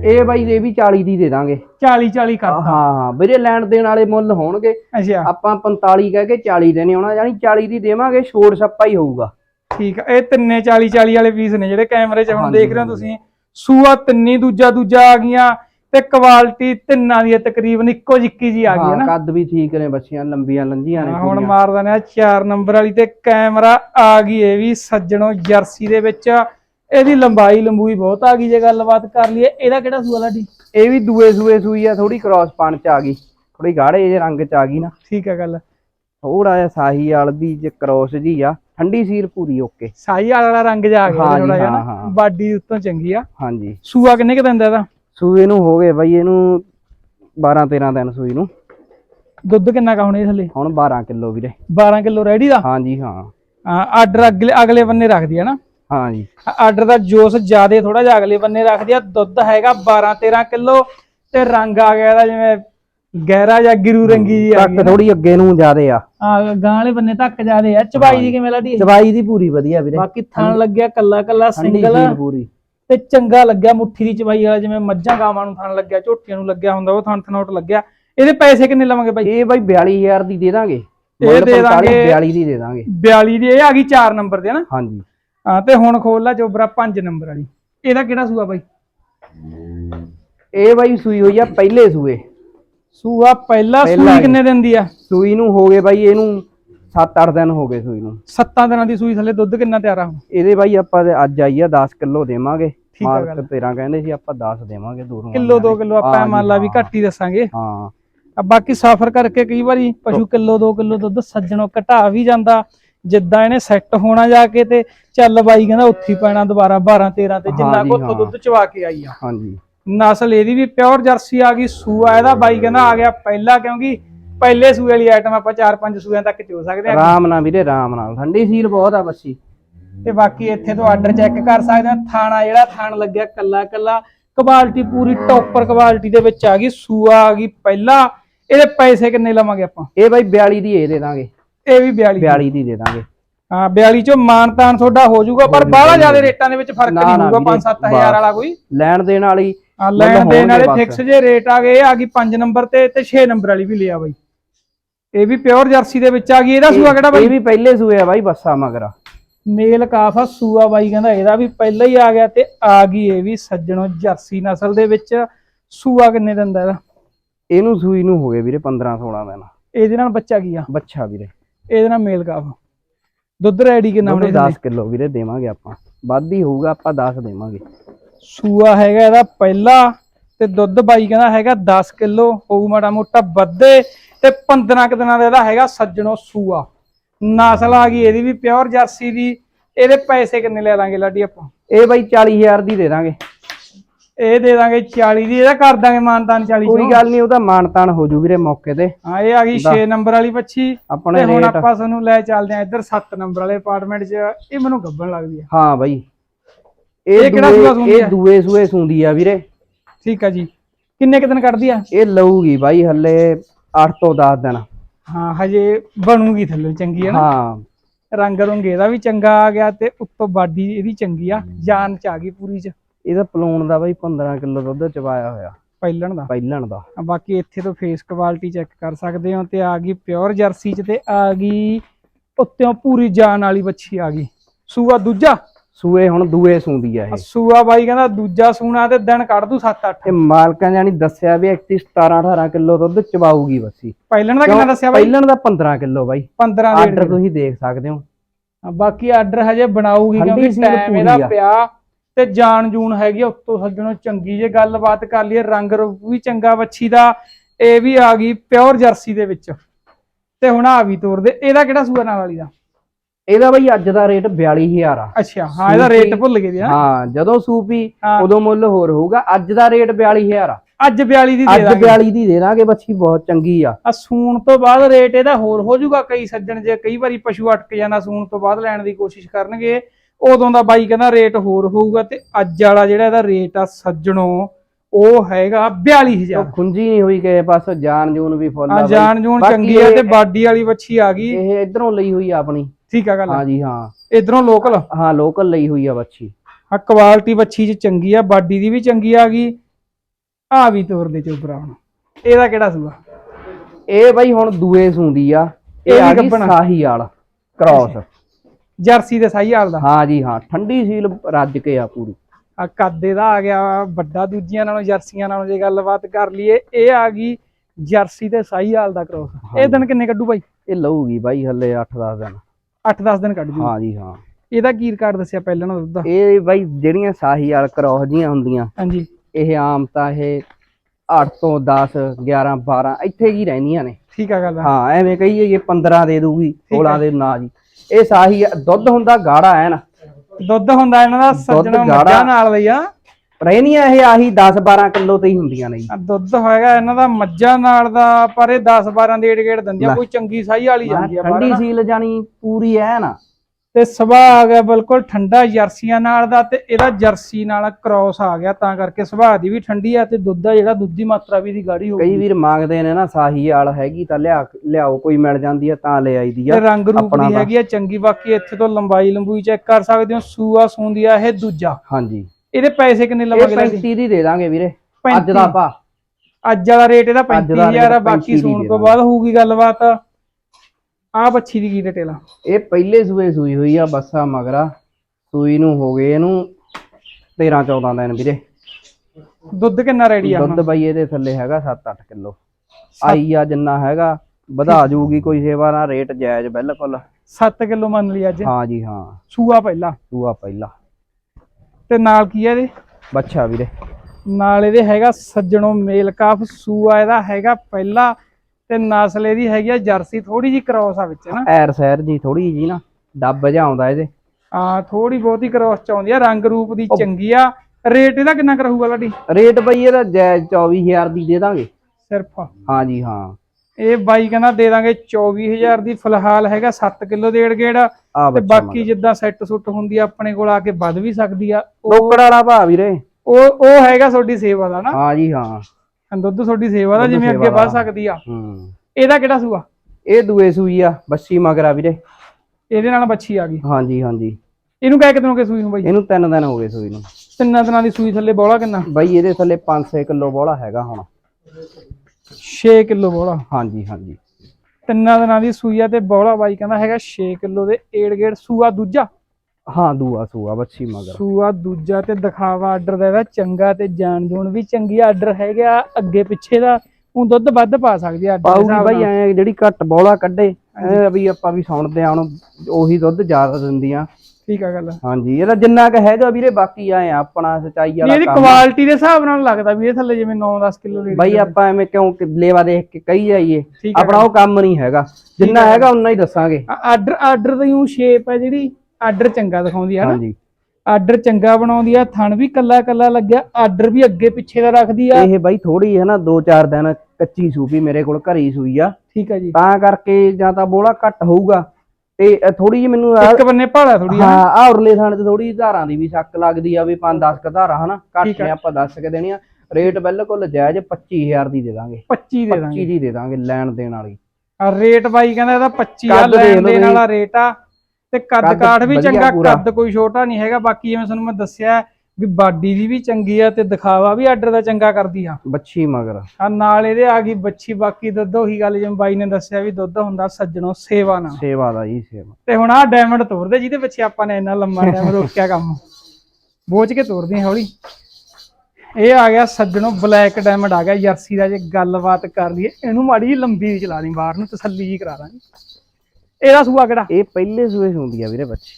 ਇਹ ਬਾਈ ਇਹ ਵੀ 40 ਦੀ ਦੇ ਦਾਂਗੇ। 40 40 ਹਾਂ ਕਰਦਾ ਹਾਂ ਵੀਰੇ ਲੈਣ ਦੇਣ ਵਾਲੇ ਮੁੱਲ ਹੋਣਗੇ। ਅੱਛਾ। ਆਪਾਂ 45 ਕਹਿ ਕੇ 40 ਦੇਣੇ ਹੋਣਾ ਯਾਨੀ 40 ਦੀ ਦੇਵਾਂਗੇ ਛੋੜ ਛੱਪਾ ਹੀ ਹੋਊਗਾ। ਠੀਕ ਆ ਇਹ ਤਿੰਨੇ 40 40 ਵਾਲੇ ਪੀਸ ਨੇ ਜਿਹੜੇ ਕੈਮਰੇ 'ਚ ਹੁਣ ਦੇਖ ਰਹੇ ਹੋ। ਤੁਸੀਂ। ਸੂਆ ਤਿੰਨੀ ਦੂਜਾ ਦੂਜਾ ਆ ਗਈਆਂ। ਤੇ ਕੁਆਲਿਟੀ ਤਿੰਨਾਂ ਦੀ ਤਕਰੀਬਨ ਇੱਕੋ ਜਿੱਕੀ ਜੀ ਆ ਗਈ ਹੈ ਨਾ। ਕੱਦ ਵੀ ਠੀਕ ਨੇ ਬੱਚੀਆਂ ਲੰਬੀਆਂ ਲੰਜੀਆਂ ਨੇ ਹੁਣ ਪੂਰੀਆਂ। ਮਾਰ ਦਨੇ ਆ 4 ਨੰਬਰ ਵਾਲੀ ਤੇ ਕੈਮਰਾ ਆ ਗਈ ਇਹ ਵੀ ਸੱਜਣੋ ਜਰਸੀ ਦੇ ਵਿੱਚ। ਇਹਦੀ ਲੰਬਾਈ ਲੰਬੂਈ ਬਹੁਤ ਆ ਗਈ ਜੇ ਗੱਲਬਾਤ ਕਰ ਲਈਏ। ਇਹਦਾ ਕਿਹੜਾ ਸੂਆ ਲਾਡੀ? ਇਹ ਵੀ ਦੂਏ ਸੂਏ ਸੂਈ ਆ ਥੋੜੀ ਕ੍ਰਾਸ ਪਣ ਚ ਆ ਗਈ। ਥੋੜੀ ਗਾੜੇ ਜਿਹੇ ਰੰਗ ਚ ਆ ਗਈ ਨਾ। ਠੀਕ ਆ ਗੱਲ। ਥੋੜਾ ਜਿਹਾ ਸਾਹੀ ਵਾਲ ਦੀ ਜੇ ਕ੍ਰਾਸ ਜੀ ਆ ਠੰਡੀ ਸੀਰ ਪੂਰੀ ਓਕੇ ਸਾਈ ਵਾਲਾ ਰੰਗ ਜਾ ਆ ਗਿਆ ਜੀ, ਥੋੜਾ ਜਿਹਾ ਨਾ। ਬਾਡੀ ਉੱਤੋਂ ਚੰਗੀ ਆ। ਹਾਂਜੀ। ਸੂਆ ਕਿੰਨੇ ਕ ਦਿੰਦਾ ਇਹਦਾ? ਸੂਏ ਨੂੰ ਹੋ ਗਏ ਬਾਈ ਇਹਨੂੰ 12 13 ਦਿਨ ਸੂਈ ਨੂੰ। ਦੁੱਧ ਕਿੰਨਾ ਕਾ ਹੁਣ ਇਹ ਥੱਲੇ? ਹੁਣ 12 ਕਿਲੋ ਵੀਰੇ। 12 ਕਿਲੋ ਰੈਡੀ ਦਾ? ਹਾਂਜੀ ਹਾਂ। ਆਰਡਰ ਅਗਲੇ ਅਗਲੇ ਬੰਨੇ ਰੱਖਦੀ ਹੈ ਨਾ? ਹਾਂਜੀ। ਆਰਡਰ ਦਾ ਜੋਸ ਜ਼ਿਆਦੇ ਥੋੜਾ ਜਿਹਾ ਅਗਲੇ ਬੰਨੇ ਰੱਖਦੀ ਆ। ਦੁੱਧ ਹੈਗਾ 12 13 ਕਿਲੋ ਤੇ ਰੰਗ ਆ ਗਿਆ ਇਹਦਾ ਜਿਵੇਂ ਗਹਿਰਾ ਜਾਂ ਗਿਰੂ ਰੰਗੀ ਜੀ ਆ ਗਈ ਥੋੜੀ ਅੱਗੇ ਨੂੰ ਜ਼ਿਆਦੇ ਆ। ਆ ਗਾਂ ਵਾਲੇ ਬੰਨੇ ਤੱਕ ਜ਼ਿਆਦੇ ਆ। ਚਬਾਈ ਦੀ ਕਿਵੇਂ ਲੱਡੀ ਚਵਾਈ ਦੀ ਪੂਰੀ ਵਧੀਆ ਵੀਰੇ। ਬਾਕੀ ਥਣ ਲੱਗਿਆ ਕੱਲਾ ਕੱਲਾ ਸਿੰਗਲ। ਪੂਰੀ। ਤੇ ਚੰਗਾ ਲੱਗਿਆ ਮੁੱਠੀ ਦੀ ਚਬਾਈ ਵਾਲਾ ਜਿਵੇਂ ਮੱਝਾਂ ਗਾਵਾਂ ਨੂੰ ਥਣ ਲੱਗਿਆ ਝੋਟੀਆਂ ਨੂੰ ਲੱਗਿਆ ਹੁੰਦਾ ਉਹ ਥਣ ਥਨੋਟ ਲੱਗਿਆ। ਇਹਦੇ ਪੈਸੇ ਕਿੰਨੇ ਲਵਾਂਗੇ ਬਾਈ? ਇਹ ਬਾਈ 42000 ਦੀ ਦੇ ਦਾਂਗੇ। ਇਹ ਦੇ 45 ਦਾਂਗੇ। 42 ਦੀ ਦੇ ਦਾਂਗੇ। 42 ਦੀ ਇਹ ਆ ਗਈ 4 ਨੰਬਰ ਦੇ ਨਾ? ਹਾਂਜੀ। ਹਾਂ ਤੇ ਹੁਣ ਖੋਲ ਲਾ ਚੋਬਰਾ 5 ਨੰਬਰ ਵਾਲੀ। ਇਹਦਾ ਕਿਹੜਾ ਸੂਆ ਬਾਈ? ਇਹ ਬਾਈ ਸੂਈ ਹੋਈ ਆ ਪਹਿਲੇ ਸੂਏ। ਸੂਆ ਪਹਿਲਾ ਸੂਈ। ਕਿੰਨੇ ਦਿਨ ਦੀ ਆ? ਸੂਈ ਨੂੰ ਹੋ ਗਏ ਬਾਈ ਇਹਨੂੰ 7-8 ਦਿਨ ਹੋ ਗਏ ਸੂਈ ਨੂੰ। ਸੱਤਾਂ ਦਿਨਾਂ ਦੀ ਸੂਈ ਥੱਲੇ ਦੁੱਧ ਕਿੰਨਾ ਤਿਆਰ ਆ? ਇਹਦੇ ਬਾਈ ਆਪਾਂ ਅੱਜ ਆਈ ਆ 10 ਕਿਲੋ ਦੇਵਾਂਗੇ। ਗੱਲ। 13 ਕਹਿੰਦੇ ਸੀ ਆਪਾਂ 10 ਦੇਵਾਂਗੇ ਦੂਰੋਂ। ਕਿਲੋ 2 ਕਿਲੋ ਆਪਾਂ ਮੰਨ ਲਾ ਵੀ। ਘੱਟ ਹੀ ਦੱਸਾਂਗੇ। ਹਾਂ। ਆ ਬਾਕੀ ਸਫਰ ਕਰਕੇ ਕਈ ਵਾਰੀ ਪਸ਼ੂ ਕਿਲੋ 2 ਕਿਲੋ ਦੁੱਧ ਸੱਜਣੋਂ ਘਟਾ ਵੀ ਜਾਂਦਾ। ਜਿੱਦਾਂ ਇਹਨੇ ਸੈੱਟ ਹੋਣਾ ਜਾ ਕੇ ਤੇ ਚੱਲ ਬਾਈ ਕਹਿੰਦਾ ਉੱਥੇ ਹੀ ਪੈਣਾ ਦੁਬਾਰਾ 12 13 ਤੇ ਜਿੰਨਾ ਕੋ। ਦੁੱਧ ਚਵਾ ਕੇ ਆਈ ਆ। ਹਾਂਜੀ ਨਸਲ ਇਹਦੀ ਵੀ ਪਿਓਰ ਜਰਸੀ ਆ ਗਈ ਸੂਆ ਇਹਦਾ ਬਾਈ ਕਹਿੰਦਾ ਆ ਗਿਆ ਪਹਿਲਾ ਕਿਉਂਕਿ ਪਹਿਲੇ ਸੂਏ ਵਾਲੀ ਆਈਟਮ ਆਪਾਂ 4-5 ਸੂਆਂ ਤੱਕ ਚੋ ਸਕਦੇ ਆ ਆਰਾਮ ਨਾਲ ਵੀਰੇ ਆਰਾਮ ਨਾਲ। ਠੰਡੀ ਸੀਲ ਬਹੁਤ ਆ ਬੱਸੀ ਤੇ ਬਾਕੀ ਇੱਥੇ ਤੋਂ ਆਰਡਰ ਚੈੱਕ ਕਰ ਸਕਦੇ ਆ ਥਾਣਾ ਜਿਹੜਾ ਥਾਣ ਲੱਗਿਆ ਕੱਲਾ ਕੱਲਾ। ਕੁਆਲਿਟੀ ਪੂਰੀ ਟੌਪਰ ਕੁਆਲਿਟੀ ਦੇ ਵਿੱਚ ਆ ਗਈ। ਸੂਆ ਆ ਗਈ ਪਹਿਲਾ। ਇਹਦੇ ਪੈਸੇ ਕਿੰਨੇ ਲਵਾਂਗੇ ਆਪਾਂ? ਇਹ ਬਾਈ 42 ਦੀ ਇਹ ਦੇ ਦਾਂਗੇ। ਇਹ ਵੀ 42 42 ਦੀ ਦੇ ਦਾਂਗੇ। ਹਾਂ 42 ਚੋਂ ਮਾਨਤਾਨ ਤੁਹਾਡਾ ਹੋ ਜਾਊਗਾ ਪਰ ਬਾਹਲਾ ਜ਼ਿਆਦਾ ਰੇਟਾਂ ਦੇ ਵਿੱਚ ਫ਼ਰਕ ਨਹੀਂ ਹੋਊਗਾ ਵੀਰੇ, 5-7000 ਵਾਲਾ ਕੋਈ। ਲੈਣ ਦੇਣ ਵਾਲੀ ਲੈਣ ਦੇਣ ਵਾਲੇ ਫਿਕਸ। ਜੇ ਰੇਟ ਆ ਗਏ ਆ ਗਈ 5 ਨੰਬਰ ਤੇ ਤੇ 6 ਨੰਬਰ ਵਾਲੀ ਵੀ ਲਿਆ ਬਾਈ। ਇਹ ਵੀ ਪਿਓਰ ਜਰਸੀ ਦੇ ਵਿੱਚ ਆ ਗਈ ਇਹਦਾ ਸੂਆ ਕਿਹੜਾ ਇਹ ਬਾਈ ਵੀ ਪਹਿਲੇ ਸੂਏ ਆ ਬਾਈ ਬੱਸਾ ਮਗਰਾ। ਮੇਲ ਕਾਫਾ ਸੂਆ ਬਾਈ ਕਹਿੰਦਾ ਇਹਦਾ ਵੀ ਪਹਿਲਾਂ ਹੀ ਆ ਗਿਆ ਤੇ ਆ ਗਈ ਇਹ ਵੀ ਸੱਜਣੋ ਜਰਸੀ ਨਸਲ ਦੇ ਵਿੱਚ। ਸੂਆ ਕਿੰਨੇ ਦਿੰਦਾ ਇਹਦਾ? ਇਹਨੂੰ ਸੂਈ ਨੂੰ ਹੋ ਗਏ ਵੀਰੇ 15 16 ਦਿਨ। ਇਹਦੇ ਨਾਲ ਬੱਚਾ ਕੀ ਆ? ਬੱਚਾ ਵੀਰੇ। ਇਹਦੇ ਨਾਲ ਮੇਲ ਕਾਫ। ਦੁੱਧ ਰੈਡੀ ਕਿੰਨਾ ਹੋਣੇ 10 ਕਿਲੋ ਵੀਰੇ ਦੇਵਾਂਗੇ ਆਪਾਂ। ਵੱਧ ਹੀ ਹੋਊਗਾ ਆਪਾਂ 10 ਦੇਵਾਂਗੇ। ਸੂਆ ਹੈਗਾ ਇਹਦਾ ਪਹਿਲਾ ਤੇ ਦੁੱਧ ਬਾਈ ਕਹਿੰਦਾ ਹੈਗਾ 10 ਕਿਲੋ ਹੋਊ ਮਾੜਾ ਮੋਟਾ ਵੱਧੇ। ਤੇ 15 ਕੁ ਦਿਨਾਂ ਦਾ ਇਹਦਾ ਹੈਗਾ ਸੱਜਣੋ ਸੂਆ। ਨਸਲ ਆ ਗਈ ਇਹਦੀ ਵੀ ਪਿਓਰ ਜਰਸੀ ਦੀ। ਇਹਦੇ ਪੈਸੇ ਕਿੰਨੇ ਲੈ ਲਾਂਗੇ ਲਾਡੀ ਆਪਾਂ? ਇਹ ਬਾਈ 40000 ਦੀ ਦੇ ਦਾਂਗੇ। ਇਹ ਦੇ ਦਾਂਗੇ 40 ਦੀ ਇਹਦਾ ਕਰ ਦਾਂਗੇ ਮਾਨਤਾਨ 40 ਕੋਈ ਚੋਂ। ਗੱਲ ਨਹੀਂ ਉਹਦਾ ਮਾਨਤਾਨ ਹੋ ਜੂ ਵੀਰੇ ਮੌਕੇ ਤੇ। ਹਾਂ ਇਹ ਆ ਗਈ 6 ਨੰਬਰ ਵਾਲੀ ਬੱਚੀ ਆਪਣੇ ਤੇ ਹੁਣ ਰੇਟ। ਆਪਾਂ ਤੁਹਾਨੂੰ ਲੈ ਚੱਲਦੇ ਆ ਇੱਧਰ 7 ਨੰਬਰ ਵਾਲੇ ਅਪਾਰਟਮੈਂਟ 'ਚ। ਇਹ ਮੈਨੂੰ ਗੱਬਣ ਲੱਗਦੀ ਆ। ਹਾਂ ਬਾਈ। ਇਹ ਇਹ ਕਿਹੜਾ ਸੂਆ ਸੂੰਦੀ ਦੂਏ ਆ? ਇਹ ਦੂਏ ਸੂਏ ਸੁੰਦੀ ਆ ਵੀਰੇ। ਠੀਕ ਆ ਜੀ। ਕਿੰਨੇ ਕੁ ਦਿਨ ਕੱਢਦੀ ਆ? ਇਹ ਲਊਗੀ ਬਾਈ ਹੱਲੇ 8 ਤੋਂ 10 ਦਿਨ। ਹਾਂ ਹਜੇ ਬਣੂਗੀ ਥੱਲੇ ਚੰਗੀ ਹੈ ਨਾ। ਹਾਂ। ਰੰਗ ਰੁੰਗ ਇਹਦਾ ਵੀ ਚੰਗਾ ਆ ਗਿਆ ਤੇ ਉੱਤੋਂ ਬਾਡੀ ਇਹਦੀ ਚੰਗੀ ਆ ਜਾਨ ਚ ਆ ਗਈ ਪੂਰੀ ਚ। ਇਹਦਾ ਪਲੂਣ ਦਾ ਬਾਈ 15 ਕਿਲੋ ਦੁੱਧ ਚਵਾਇਆ ਹੋਇਆ। ਪਹਿਲਣ ਦਾ। ਪਹਿਲਣ ਦਾ। ਬਾਕੀ ਇੱਥੇ ਤੋਂ ਫੇਸ ਕੁਆਲਿਟੀ ਚੈੱਕ ਕਰ ਸਕਦੇ ਹੋ ਤੇ ਆ ਗਈ ਪਿਓਰ ਜਰਸੀ ਚ ਤੇ ਆ ਗਈ ਉੱਤੋਂ ਪੂਰੀ ਜਾਨ ਵਾਲੀ ਬੱਚੀ ਆ ਗਈ। ਸੂਆ ਦੂਜਾ। ਸੂਏ ਹੁਣ ਦੂਏ ਸੁੰਦੀ ਆ ਇਹ। ਸੂਆ ਬਾਈ ਕਹਿੰਦਾ ਦੂਜਾ ਸੂਣਾ ਤੇ ਦਿਨ ਕੱਢ ਦੂ 7-8 ਇਹ ਮਾਲਕਾਂ ਜਾਨੀ ਦੱਸਿਆ ਵੀ ਐਕਟੀ 17 18 ਕਿਲੋ ਦੁੱਧ ਚਵਾਊਗੀ ਬੱਸੀ। ਪਹਿਲਣ ਦਾ ਕਿੰਨਾ ਦੱਸਿਆ ਬਾਈ? ਪਹਿਲਣ ਦਾ 15 ਕਿਲੋ ਬਾਈ। 15 ਆਰਡਰ ਦੇ ਤੁਸੀਂ ਦੇਖ ਸਕਦੇ ਹੋ। ਬਾਕੀ ਆਰਡਰ ਹਜੇ ਬਣਾਊਗੀ ਕਿਉਂਕਿ ਟਾਈਮ ਇਹਦਾ। ਪਿਆ ਤੇ ਜਾਨ ਜੂਨ ਹੈਗੀ ਉੱਤੋਂ ਸੱਜਣੋਂ ਚੰਗੀ ਜੇ ਗੱਲਬਾਤ ਕਰ ਲਈਏ ਰੰਗ ਰੂਪ ਵੀ ਚੰਗਾ ਬੱਚੀ ਦਾ ਇਹ ਵੀ ਆ ਗਈ ਪਿਓਰ ਜਰਸੀ ਦੇ ਵਿੱਚ। ਤੇ ਹੁਣ ਆ ਵੀ ਤੋਰ ਦੇ ਇਹਦਾ ਕਿਹੜਾ ਸੂਆ ਨਾਲ ਵਾਲੀ ਦਾ? ਇਹਦਾ ਬਾਈ ਅੱਜ ਦਾ ਰੇਟ 42000 ਆ। ਅੱਛਾ ਹਾਂ ਇਹਦਾ ਰੇਟ ਭੁੱਲ ਗਏ ਜੀ ਹਾਂ। ਜਦੋਂ ਸੂਪੀ। ਉਦੋਂ ਮੁੱਲ ਹੋਰ ਹੋਊਗਾ। ਅੱਜ ਦਾ ਰੇਟ 42000 ਆ। ਅੱਜ 42 ਦੀ ਦੇ ਅੱਜ ਦਾਂਗੇ। 42 ਦੀ ਦੇ ਦਾਂਗੇ ਬੱਚੀ ਬਹੁਤ ਚੰਗੀ ਆ। ਆ ਸੂਣ ਤੋਂ ਬਾਅਦ ਰੇਟ ਇਹਦਾ ਹੋਰ ਹੋ ਜਾਊਗਾ। ਕਈ ਸੱਜਣ ਜੇ ਕਈ ਵਾਰੀ ਪਸ਼ੂ ਅਟਕ ਜਾਂਦਾ ਸੂਣ ਤੋਂ ਬਾਅਦ ਲੈਣ ਦੀ ਕੋਸ਼ਿਸ਼ ਕਰਨਗੇ ਉਦੋਂ ਦਾ ਬਾਈ ਕਹਿੰਦਾ ਰੇਟ ਹੋਰ ਹੋਊਗਾ ਤੇ ਅੱਜ ਵਾਲਾ ਜਿਹੜਾ ਇਹਦਾ ਰੇਟ ਆ ਸੱਜਣੋ ਉਹ ਹੈਗਾ 42000 ਉਹ ਖੁੰਜੀ ਨਹੀਂ ਹੋਈ ਕਿਸੇ ਪਾਸੋਂ ਜਾਨ ਜੂਨ ਵੀ ਫੁੱਲ ਆ। ਜਾਨ ਜੂਨ ਚੰਗੀ ਆ ਤੇ ਬਾਡੀ ਵਾਲੀ ਵੱਛੀ ਆ ਗਈ। ਇਹ ਇਧਰੋਂ ਲਈ ਹੋਈ ਆਪਣੀ। ਠੀਕ ਆ ਗੱਲ? ਹਾਂ ਜੀ ਹਾਂ। ਇਧਰੋਂ ਲੋਕਲ ਹਾਂ ਲੋਕਲ ਲਈ ਹੋਈ ਆ ਬੱਚੀ ਆ ਕੁਆਲਿਟੀ ਵੱਛੀ ਚ ਚੰਗੀ ਆ ਬਾਡੀ ਦੀ ਵੀ ਚੰਗੀ ਆ ਗਈ। ਆ ਵੀ ਤੋਰ ਦੇ ਚੋਬਰਾ ਹੁਣ। ਇਹਦਾ ਕਿਹੜਾ ਸੂਆ? ਇਹ ਬਾਈ ਹੁਣ ਦੂਏ ਸੁੰਦੀ ਆ। ਇਹ ਆ ਗਈ। ਸਾਹੀ ਵਾਲ ਕ੍ਰਾਸ ਜਰਸੀ ਦੇ ਸਾਈ ਹਾਲ ਦਾ? ਹਾਂ ਜੀ ਹਾਂ। ਠੰਡੀ ਸੀਲ ਰੱਜ ਕੇ ਆ ਪੂਰੀ। ਆ ਕੱਦੇ ਦਾ ਆ ਗਿਆ ਵੱਡਾ ਦੂਜੀਆਂ ਨਾਲੋਂ ਜਰਸੀਆਂ ਨਾਲੋਂ ਜੇ ਗੱਲਬਾਤ ਕਰ ਲਈਏ ਇਹ ਆ ਗਈ ਜਰਸੀ ਤੇ ਸਾਈ ਹਾਲ ਦਾ ਕ੍ਰੋਸ ਇਹ ਦਿਨ ਕਿੰਨੇ ਕੱਢੂ ਬਾਈ? ਇਹ ਲਊਗੀ ਬਾਈ ਹੱਲੇ 8-10 ਦਿਨ। 8-10 ਦਿਨ ਕੱਢ ਜੂ। ਹਾਂ ਜੀ ਹਾਂ। ਇਹਦਾ ਕੀ ਰਿਕਾਰਡ ਦੱਸਿਆ ਪਹਿਲਾਂ ਨਾਲ ਦੁੱਧ ਦਾ? ਇਹ ਬਾਈ ਜਿਹੜੀਆਂ ਸਾਹੀ ਵਾਲ ਕ੍ਰਾਸ ਜੀਆਂ ਹੁੰਦੀਆਂ ਹਾਂਜੀ। ਇਹ ਆਮ ਤਾਂ ਇਹ 8 ਤੋਂ 10 11 12 ਇੱਥੇ ਕੀ ਰਹਿੰਦੀਆਂ ਨੇ। ਠੀਕ ਆ ਗੱਲ ਹਾਂ ਐਵੇਂ ਕਹੀਏ ਕਿ 15 ਦੇ ਦੂਗੀ ਹੈ। 16 ਦੇ ਨਾ ਜੀ। ਇਹ ਸਾਹੀ ਦੁੱਧ ਹੁੰਦਾ ਗਾੜਾ ਐ ਨਾ ਦੁੱਧ ਹੁੰਦਾ ਇਹਨਾਂ ਦਾ ਸੱਜਣਾ। ਮੱਝਾਂ ਨਾਲ ਰਹਿਣੀਆਂ ਇਹ ਆਹੀ 10 12 ਕਿਲੋ ਤੇ ਹੀ ਹੁੰਦੀਆਂ ਨੇ ਜੀ। ਦੁੱਧ ਹੋਏਗਾ ਇਹਨਾਂ ਦਾ ਮੱਝਾਂ ਨਾਲ ਦਾ ਪਰ ਇਹ 10 12 ਦੇ ਏੜ ਦਿੰਦੀਆਂ ਕੋਈ ਚੰਗੀ ਸਾਈ ਵਾਲੀ ਜਾਂਦੀ ਆ ਬਾਹਰ ਠੰਡੀ ਨਾ। ਸੀਲ ਜਾਣੀ ਪੂਰੀ ਐ ਨਾ ਤੇ ਸੁਭਾਅ ਆ ਗਿਆ ਬਿਲਕੁਲ ਠੰਡਾ ਜਰਸੀਆਂ ਨਾਲ ਦਾ ਤੇ ਇਹਦਾ ਜਰਸੀ ਨਾਲ ਕ੍ਰਾਸ ਆ ਗਿਆ ਤਾਂ ਕਰਕੇ ਸੁਭਾਅ ਦੀ ਵੀ ਠੰਡੀ ਆ ਤੇ ਦੁੱਧ ਦਾ ਜਿਹੜਾ ਦੁੱਧ ਦੀ ਮਾਤਰਾ ਵੀ ਦੀ ਗਾੜੀ ਹੋ ਕਈ ਵੀਰ ਮੰਗਦੇ ਨੇ ਨਾ ਸਾਹੀ ਵਾਲ ਹੈਗੀ ਤਾਂ ਲਿਆ ਲਿਆਓ ਕੋਈ ਮਿਲ ਜਾਂਦੀ ਆ ਤਾਂ ਲੈ ਆਈਦੀ ਤੇ ਆ ਰੰਗ ਰੂਪ ਆਪਣਾ ਦੀ। ਤਾਂ- ਹੈਗੀ ਆ ਚੰਗੀ ਬਾਕੀ ਇੱਥੇ ਤੋਂ ਲੰਬਾਈ ਲੰਬੂਈ ਚੈੱਕ ਕਰ ਸਕਦੇ ਹੋ ਸੂਆ ਸੂੰਦੀ ਆ ਇਹ ਦੂਜਾ। ਹਾਂਜੀ। ਇਹਦੇ ਪੈਸੇ ਕਿੰਨੇ ਇਹ ਲਵਾਂਗੇ ਜੀ 35 ਦੀ ਦੇ ਦਾਂਗੇ ਵੀਰੇ ਅੱਜ ਦਾ 35 ਭਾ ਅੱਜ ਵਾਲਾ ਰੇਟ ਇਹਦਾ ਅੱਜ ਦਾ 35000 ਆ ਬਾਕੀ 35 ਦੀ ਸੂਣ ਤੋਂ ਬਾਅਦ ਹੋਊਗੀ ਗੱਲਬਾਤ। ਆ ਬੱਚੀ ਦੀ ਕੀ ਡਿਟੇਲ ਆ? ਇਹ ਪਹਿਲੇ ਸੂਏ ਸੂਈ ਹੋਈ ਆ ਬੱਸਾ ਮਗਰਾ ਸੂਈ ਨੂੰ ਹੋ ਗਏ ਇਹਨੂੰ 13 14 ਦਿਨ ਵੀਰੇ। ਦੁੱਧ ਕਿੰਨਾ ਰੈਡੀ ਆ ਦੁੱਧ ਬਾਈ ਇਹਦੇ ਥੱਲੇ ਹੈਗਾ 7-8 ਕਿਲੋ। ਆਈ ਆ ਜਿੰਨਾ ਹੈਗਾ ਵਧਾ ਜੂਗੀ ਕੋਈ ਸੇਵਾ ਨਾ ਰੇਟ ਜਾਇਜ਼ ਬਿਲਕੁਲ। 7 ਕਿਲੋ ਮੰਨ ਲਈ ਅੱਜ? ਹਾਂ ਜੀ ਹਾਂ। ਸੂਆ ਪਹਿਲਾ। ਸੂਆ ਪਹਿਲਾ। ਤੇ ਨਾਲ ਕੀ ਆ ਇਹਦੇ? ਬੱਚਾ ਵੀਰੇ। ਨਾਲ ਇਹਦੇ ਹੈਗਾ ਸੱਜਣੋ ਮੇਲ ਕਾਫ ਸੂਆ ਇਹਦਾ ਹੈਗਾ ਪਹਿਲਾ ਤੇ ਨਸਲ ਇਹਦੀ ਹੈਗੀ ਆ ਜਰਸੀ ਥੋੜੀ ਜੀ ਕ੍ਰਾਸ ਆ ਵਿੱਚ ਨਾ? ਐਰ ਸੈਰ ਜੀ ਥੋੜੀ ਜੀ ਨਾ ਡੱਬ ਜਿਹਾ ਆਉਂਦਾ ਇਹਦੇ। ਆ ਥੋੜੀ ਬਹੁਤੀ ਕ੍ਰਾਸ ਚ ਆਉਂਦੀ ਆ ਰੰਗ ਰੂਪ ਦੀ ਚੰਗੀ ਆ। ਰੇਟ ਇਹਦਾ ਕਿੰਨਾ ਕੁ ਰਹੂਗਾ ਲਾਡੀ? ਰੇਟ ਬਈ ਇਹਦਾ ਜਾਇਜ਼ 24000 ਦੀ ਦੇ ਦਾਂਗੇ। ਸਿਰਫ। ਹਾਂ ਜੀ ਹਾਂ। ਇਹ ਬਾਈ ਕਹਿੰਦਾ ਦੇ ਦਾਂਗੇ 24000 ਦੀ ਫਿਲਹਾਲ ਹੈਗਾ 7 ਕਿਲੋ ਡੇਢ ਗੇੜ। ਤੇ ਬਾਕੀ ਜਿੱਦਾਂ ਸੈੱਟ ਸੁੱਟ ਹੁੰਦੀ ਆ ਆਪਣੇ ਕੋਲ ਆ ਕੇ ਵੱਧ ਵੀ ਸਕਦੀ ਆ। ਰੋਕੜ ਵਾਲਾ ਭਾ ਵੀਰੇ। ਉਹ ਉਹ ਹੈਗਾ ਤੁਹਾਡੀ ਸੇਵਾ ਦਾ ਨਾ। ਹਾਂ ਜੀ ਹਾਂ। ਦੁੱਧ ਤੁਹਾਡੀ ਸੇਵਾ ਦਾ ਜਿਵੇਂ ਅੱਗੇ ਵੱਧ। ਸਕਦੀ ਆ। ਹੂੰ। ਇਹਦਾ ਕਿਹੜਾ ਸੂਆ? ਇਹ ਦੂਏ ਸੂਈ ਆ ਬੱਸੀ ਮਗਰਾ ਵੀਰੇ। ਇਹਦੇ ਨਾਲ ਬੱਚੀ ਆ ਗਈ। ਹਾਂ ਜੀ ਹਾਂ ਜੀ। ਇਹਨੂੰ ਕਹਿ ਕੇ ਤੈਨੂੰ ਕਿ ਸੂਈ ਨੂੰ ਬਾਈ? ਇਹਨੂੰ ਤਿੰਨ ਦਿਨ ਹੋ ਗਏ ਸੂਈ ਨੂੰ। ਤਿੰਨਾਂ ਦਿਨਾਂ ਦੀ ਸੂਈ ਥੱਲੇ ਬੋਲਾ ਕਿੰਨਾ? ਬਈ ਇਹਦੇ ਥੱਲੇ 5-6 ਕਿਲੋ ਬੋਲਾ ਹੈਗਾ ਹੁਣ। 6 ਕਿਲੋ ਬੋਲਾ ਹਾਂ ਜੀ ਹਾਂ ਜੀ ਤਿੰਨਾਂ ਦਿਨਾਂ ਦੀ ਸੂਈ ਆ ਤੇ ਬੋਲਾ ਬਾਈ ਕਹਿੰਦਾ ਹੈਗਾ 6 ਕਿਲੋ ਦੇ ਏੜ ਗੇੜ ਸੂਆ ਦੂਜਾ। ਹਾਂ ਦੂਆ ਸੂਆ ਬੱਸੀ ਮਗਰ। ਸੂਆ ਦੂਜਾ ਤੇ ਦਿਖਾਵਾ ਆਰਡਰ ਦਾ ਇਹਦਾ ਚੰਗਾ ਤੇ ਜਾਣ ਜੂਣ ਵੀ ਚੰਗੀ ਆਰਡਰ ਹੈਗਾ ਅੱਗੇ ਪਿੱਛੇ ਦਾ ਉਹ ਦੁੱਧ ਵੱਧ ਪਾ ਸਕਦੀ ਆ ਪਾਉਗੀ ਬਾਈ। ਐ ਜਿਹੜੀ ਘੱਟ ਬੋਲਾ ਕੱਢੇ ਵੀ ਆਪਾਂ ਵੀ ਸੁਣਦੇ ਆ ਹੁਣ ਉਹੀ ਦੁੱਧ ਜ਼ਿਆਦਾ ਦਿੰਦੀਆਂ। ਠੀਕ ਆ ਗੱਲ। ਹਾਂਜੀ ਇਹਦਾ ਜਿੰਨਾ ਕ ਹੈਗਾ ਵੀਰੇ ਬਾਕੀ ਆਏ ਆ ਆਪਣਾ ਸਚਾਈ ਵਾਲਾ ਇਹਦੀ ਕੁਆਲਿਟੀ ਦੇ ਹਿਸਾਬ ਨਾਲ ਲੱਗਦਾ ਵੀ ਇਹ ਥੱਲੇ ਜਿਵੇਂ 9-10 ਕਿਲੋ ਰੇਟ ਬਾਈ ਆਪਾਂ ਐਵੇਂ ਕਿਉਂ ਲੇਵਾ ਦੇਖ ਕੇ ਕਹੀ ਜਾਈਏ ਆਪਣਾ ਉਹ ਕੰਮ ਨਹੀਂ ਹੈਗਾ। ਜਿੰਨਾ ਹੈਗਾ ਉਨਾ ਹੀ ਦੱਸਾਂਗੇ। ਆਰਡਰ ਆਰਡਰ ਦੀ ਉਹ ਸ਼ੇਪ ਹੈ ਜਿਹੜੀ ਆਰਡਰ ਚੰਗਾ ਦਿਖਾਉਂਦੀ ਹੈ ਨਾ। ਹਾਂਜੀ। ਆਰਡਰ ਚੰਗਾ ਬਣਾਉਂਦੀ ਆ ਥਣ ਵੀ ਕੱਲਾ ਕੱਲਾ ਲੱਗਿਆ ਆਰਡਰ ਵੀ ਅੱਗੇ ਪਿੱਛੇ ਦਾ ਰੱਖਦੀ ਆ। ਇਹ ਬਾਈ ਥੋੜੀ ਹੈ ਨਾ 2-4 ਦਿਨ ਕੱਚੀ ਸੂਪੀ ਮੇਰੇ ਕੋਲ ਘਰੇ ਸੂਈ ਆ। ਠੀਕ ਆ ਜੀ। ਤਾਂ ਕਰਕੇ ਜਾਂ ਤਾਂ ਬੋਲਾ ਘੱਟ ਹੋਊਗਾ। ਤੇ ਥੋੜੀ ਜਿਹੀ ਮੈਨੂੰ ਇੱਕ ਬੰਨੇ ਭਾੜਾ ਥੋੜੀ ਹਾਂ ਆ ਉਰਲੇ ਥਾਣੇ ਤੇ ਥੋੜੀ ਧਾਰਾਂ ਦੀ ਵੀ ਸ਼ੱਕ ਲੱਗਦੀ ਆ ਵੀ 5-10 ਕ ਧਾਰਾਂ ਹਨਾ? ਘੱਟ। ਨੇ ਆਪਾਂ ਦੱਸ ਕੇ ਦੇਣੀਆਂ। ਰੇਟ ਬਿਲਕੁਲ ਜਾਇਜ਼ 25000 ਦੀ ਦੇ ਦਾਂਗੇ। 25 ਦੇ ਦਾਂਗੇ। 25 ਦੀ ਦੇ ਦਾਂਗੇ ਲੈਣ ਦੇਣ ਵਾਲੀ। ਆ ਰੇਟ ਬਾਈ ਕਹਿੰਦਾ ਇਹਦਾ 25 ਆ ਕੱਦ ਦੇਖ ਲੈਣ ਦੇਣ। ਵਾਲਾ ਰੇਟ ਆ। ਤੇ ਕੱਦ ਕਾਠ ਵੀ ਚੰਗਾ। ਕੱਦ ਕੋਈ ਛੋਟਾ ਨਹੀਂ ਹੈਗਾ। ਬਾਕੀ ਜਿਵੇਂ ਤੁਹਾਨੂੰ ਮੈਂ ਦੱਸਿਆ ਵੀ ਬਾਡੀ ਦੀ ਵੀ ਚੰਗੀ ਆ ਤੇ ਦਿਖਾਵਾ ਵੀ ਆਰਡਰ ਦਾ ਚੰਗਾ ਕਰਦੀ ਆ। ਬੱਚੀ ਮਗਰ। ਆ ਨਾਲ ਇਹਦੇ ਆ ਗਈ ਬੱਚੀ ਬਾਕੀ ਦੁੱਧ ਉਹੀ ਗੱਲ ਜਿਵੇਂ ਬਾਈ ਨੇ ਦੱਸਿਆ ਵੀ ਦੁੱਧ ਹੁੰਦਾ ਸੱਜਣੋ ਸੇਵਾ ਨਾਲ। ਸੇਵਾ ਦਾ ਜੀ ਸੇਵਾ। ਤੇ ਹੁਣ ਆ ਡਾਇਮੰਡ ਤੋਰਦੇ ਜਿਹਦੇ ਪਿੱਛੇ ਆਪਾਂ ਨੇ ਇੰਨਾ ਲੰਮਾ ਟਾਈਮ ਰੋਕਿਆ ਕੰਮ। ਬੋਝ ਕੇ ਤੋਰਦੇ ਹਾਂ ਹੌਲੀ। ਇਹ ਆ ਗਿਆ ਸੱਜਣੋ ਬਲੈਕ ਡਾਇਮੰਡ ਆ ਗਿਆ। ਜਰਸੀ ਦਾ ਜੇ ਗੱਲਬਾਤ ਕਰ ਲਈਏ ਇਹਨੂੰ ਮਾੜੀ ਜਿਹੀ ਲੰਬੀ ਚਲਾ ਲਈ ਬਾਹਰ ਨੂੰ ਤਸੱਲੀ ਜੀ ਕਰਾ ਦਾਂਗੇ। ਇਹਦਾ ਸੂਆ ਕਿਹੜਾ? ਇਹ ਪਹਿਲੇ ਸੂਏ ਹੁੰਦੀ ਆ ਵੀਰੇ ਬੱਚੀ।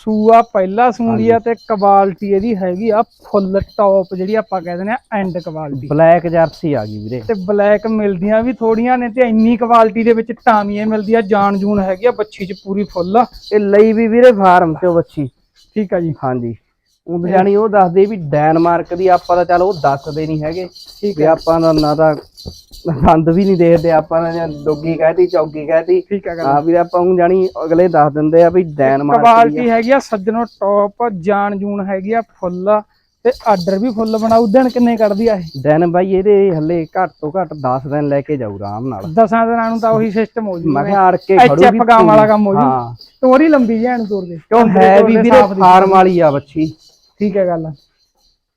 ਸੂਆ ਪਹਿਲਾ ਸੂੰਦੀ ਆ ਤੇ ਕੁਆਲਿਟੀ ਇਹਦੀ ਹੈਗੀ ਆ ਫੁੱਲ ਟੌਪ ਜਿਹੜੀ ਆਪਾਂ ਕਹਿ ਦਿੰਦੇ ਆ ਐਂਡ ਕੁਆਲਿਟੀ ਬਲੈਕ ਜਰਸੀ ਆ ਗਈ ਵੀਰੇ। ਤੇ ਬਲੈਕ ਮਿਲਦੀਆਂ ਵੀ ਥੋੜੀਆਂ ਨੇ ਤੇ ਇੰਨੀ ਕੁਆਲਿਟੀ ਦੇ ਵਿੱਚ ਟਾਮੀਆਂ ਮਿਲਦੀ ਆ ਜਾਨ ਜੂਨ ਹੈਗੀ ਆ ਬੱਚੀ ਚ ਪੂਰੀ ਫੁੱਲ ਇਹ ਲਈ ਵੀ ਵੀਰੇ ਫਾਰਮ ਚੋਂ ਬੱਚੀ। ਠੀਕ ਆ ਜੀ। ਹਾਂਜੀ। ਉਹ ਜਾਨੀ ਉਹ ਦੱਸਦੇ ਵੀ ਡੈਨਮਾਰਕ ਦੀ ਆਪਾਂ ਤਾਂ ਚੱਲ ਉਹ ਦੱਸਦੇ ਨਹੀਂ ਹੈਗੇ ਠੀਕ ਵੀ ਆਪਾਂ ਦਾ ਨਾ ਤਾਂ ਦੰਦ ਵੀ ਨਹੀਂ ਦੇਖਦੇ ਆਪਾਂ ਨੇ ਡੋਗੀ ਕਹਿਤੀ ਚੌਗੀ ਕਹਿਤੀ। ਠੀਕ ਆ ਗੱਲ। ਹਾਂ ਵੀ ਆਪਾਂ ਨੂੰ ਜਾਨੀ ਅਗਲੇ ਦੱਸ ਦਿੰਦੇ ਆ ਵੀ ਡੈਨਮਾਰਕ ਦੀ ਕੁਆਲਿਟੀ ਹੈਗੀ ਆ? ਸੱਜਣੋ ਟੌਪ ਜਾਨ ਜੂਨ ਹੈਗੀ ਆ ਫੁੱਲ ਤੇ ਆਰਡਰ ਵੀ ਫੁੱਲ ਬਣਾਉ ਦਿਨ ਕਿੰਨੇ ਕੱਢਦੀ ਆ ਇਹ? ਦਿਨ ਬਾਈ ਇਹਦੇ ਹੱਲੇ ਘੱਟ ਤੋਂ ਘੱਟ 10 ਦਿਨ ਲੈ ਕੇ ਜਾਊ ਆਰਾਮ ਨਾਲ। ਦਸਾਂ ਦਿਨਾਂ ਨੂੰ ਤਾਂ ਉਹੀ ਸਿਸਟਮ ਹੋ ਜੂ ਮੈਂ ਕਿਹਾ ਆੜ ਕੇ HF ਖੜੂਗੀ ਗਾਂ ਵਾਲਾ ਕੰਮ ਹੋ ਜੂ। ਹਾਂ। ਤੋਰੀ ਲੰਬੀ ਜਿਹੀ ਤੁਰ ਦੇ। ਕਿਉਂ ਹੈ ਵੀ ਵੀਰੇ ਫਾਰਮ ਵਾਲੀ ਆ ਬੱਚੀ। ਠੀਕ ਹੈ ਗੱਲ।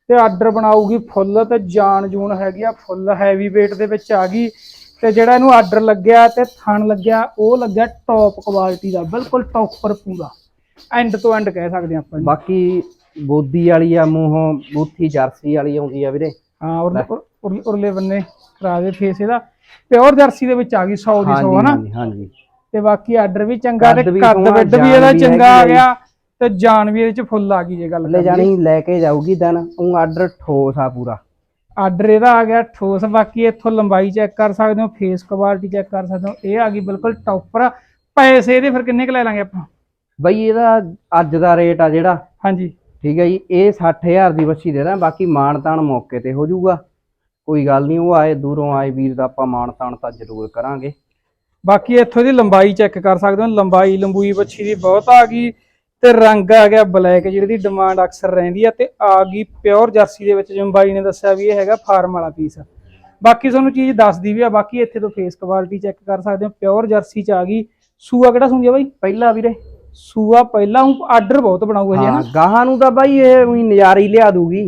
ਤੇ ਆਰਡਰ ਬਣਾਉਗੀ ਫੁੱਲ ਤੇ ਜਾਨ ਜੂਨ ਹੈਗੀ ਆ ਫੁੱਲ ਹੈਵੀ weight ਦੇ ਵਿੱਚ ਆ ਗਈ। ਤੇ ਜਿਹੜਾ ਇਹਨੂੰ ਆਰਡਰ ਲੱਗਿਆ ਤੇ ਥਣ ਲੱਗਿਆ ਉਹ ਲੱਗਿਆ ਟੌਪ ਕੁਆਲਿਟੀ ਦਾ ਬਿਲਕੁਲ ਟੌਪਰ ਪੂਰਾ। ਐਂਡ ਤੋਂ ਐਂਡ ਕਹਿ ਸਕਦੇ ਆਪਾਂ। ਬਾਕੀ ਬੋਦੀ ਵਾਲੀ ਆ ਮੂੰਹੋਂ ਬੂਥੀ ਜਰਸੀ ਵਾਲੀ ਆਉਂਦੀ ਆ ਵੀਰੇ। ਹਾਂ ਉਰਲੇ ਉਰਲੇ- ਬੰਨੇ ਕਰਾ ਦੇ ਫੇਸ ਇਹਦਾ। ਪਿਓਰ ਜਰਸੀ ਦੇ ਵਿੱਚ ਆ ਗਈ 100 ਦੀ 100 ਹਾਂਜੀ ਹਨਾ? ਹਾਂਜੀ ਹਾਂਜੀ। ਤੇ ਬਾਕੀ ਆਰਡਰ ਵੀ ਚੰਗਾ ਤੇ ਕੱਦ ਵੱਡ ਵੀ ਇਹਦਾ ਚੰਗਾ ਆ ਗਿਆ। ਤੇ ਜਾਨ ਵੀ ਇਹਦੇ ਚ ਫੁੱਲ ਆ ਗਈ ਜੇ ਗੱਲ ਲੈ ਜਾਣੀ ਲੈ ਕੇ ਜਾਊਗੀ ਦਿਨ ਉਹ ਆਰਡਰ ਠੋਸ ਆ ਪੂਰਾ। ਆਰਡਰ ਇਹਦਾ ਆ ਗਿਆ ਠੋਸ ਬਾਕੀ ਇੱਥੋਂ ਲੰਬਾਈ ਚੈੱਕ ਕਰ ਸਕਦੇ ਹੋ ਫੇਸ ਕੁਆਲਿਟੀ ਚੈੱਕ ਕਰ ਸਕਦੇ ਹੋ ਇਹ ਆ ਗਈ ਬਿਲਕੁਲ ਟੌਪਰ ਪੈਸੇ ਇਹਦੇ ਫਿਰ ਕਿੰਨੇ ਕੁ ਲੈ ਲਾਂਗੇ ਆਪਾਂ? ਬਈ ਇਹਦਾ ਅੱਜ ਦਾ ਰੇਟ ਆ ਜਿਹੜਾ। ਹਾਂਜੀ। ਠੀਕ ਹੈ ਜੀ ਇਹ 60000 ਦੀ ਬੱਚੀ ਦੇ ਦਾਂ ਬਾਕੀ ਮਾਣ ਤਾਣ ਮੌਕੇ ਤੇ ਹੋ ਜਾਊਗਾ। ਕੋਈ ਗੱਲ ਨਹੀਂ ਉਹ ਆਏ ਦੂਰੋਂ ਆਏ ਵੀਰ ਦਾ ਆਪਾਂ ਮਾਣ ਤਾਣ ਤਾਂ ਜ਼ਰੂਰ ਕਰਾਂਗੇ। ਬਾਕੀ ਇੱਥੋਂ ਦੀ ਲੰਬਾਈ ਚੈੱਕ ਕਰ ਸਕਦੇ ਹੋ ਲੰਬਾਈ ਲੰਬੂਈ ਬੱਚੀ ਦੀ ਬਹੁਤ ਆ ਗਈ। ਤੇ ਰੰਗ ਆ ਗਿਆ ਬਲੈਕ ਜਿਹੜੀ ਦੀ ਡਿਮਾਂਡ ਅਕਸਰ ਰਹਿੰਦੀ ਆ ਤੇ ਆ ਗਈ ਪਿਓਰ ਜਰਸੀ ਦੇ ਵਿੱਚ ਜਿਵੇਂ ਬਾਈ ਨੇ ਦੱਸਿਆ ਵੀ ਇਹ ਹੈਗਾ ਫਾਰਮ ਵਾਲਾ ਪੀਸ ਬਾਕੀ ਤੁਹਾਨੂੰ ਚੀਜ਼ ਦੱਸਦੀ ਵੀ ਆ ਬਾਕੀ ਇੱਥੇ ਤੋਂ ਫੇਸ ਕੁਆਲਿਟੀ ਚੈੱਕ ਕਰ ਸਕਦੇ ਹੋ ਪਿਓਰ ਜਰਸੀ ਚ ਆ ਗਈ। ਸੂਆ ਕਿਹੜਾ ਸੁਣਦੀ ਆ ਬਾਈ? ਪਹਿਲਾ ਵੀਰੇ। ਸੂਆ ਪਹਿਲਾਂ ਆਰਡਰ ਬਹੁਤ ਬਣਾਊਗਾ ਜੀ ਹਾਂ ਗਾਹਾਂ ਨੂੰ ਤਾਂ ਬਾਈ ਇਹ ਉਹੀ ਨਜ਼ਾਰੀ ਲਿਆ ਦੂਗੀ